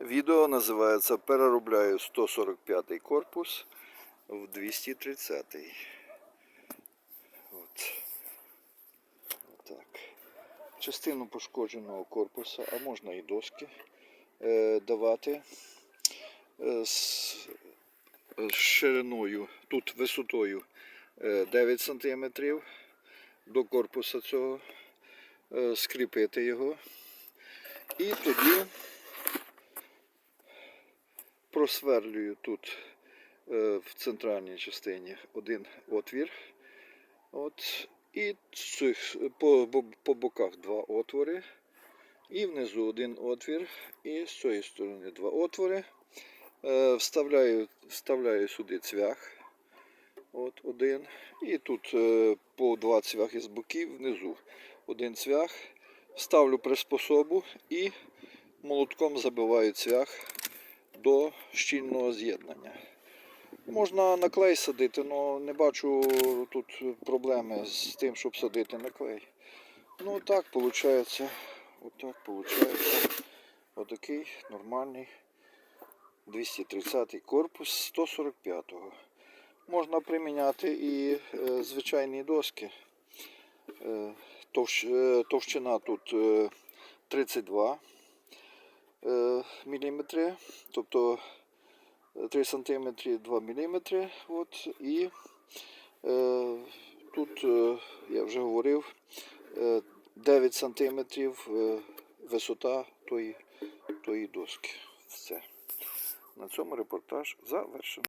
Відео називається Переробляю 145 корпус в 230. От. Отак. Частину пошкодженого корпуса, а можна і доски е, давати е, з з шириною, тут висотою е, 9 см до корпуса цього, е, скріпити його. І тоді просверлюю тут е, в центральній частині один отвір. От, і цих, по, по, по боках два отвори. І внизу один отвір. І з цієї сторони два отвори. Е, вставляю, вставляю сюди цвях. От один. І тут е, по два цвяхи з боків, внизу один цвях. Ставлю приспособу і молотком забиваю цвях до щільного з'єднання. Можна на клей садити, але не бачу тут проблеми з тим, щоб садити на клей. Ну так виходить. Отак виходить. Отакий нормальний 230 корпус 145-го. Можна приміняти і е, звичайні доски. Е, товщ, е, товщина тут е, 32 е, міліметри, тобто 3 см 2 мм. От, і е, тут, е, я вже говорив, е, 9 см е, висота тої, тої доски. Все. На цьому репортаж завершено.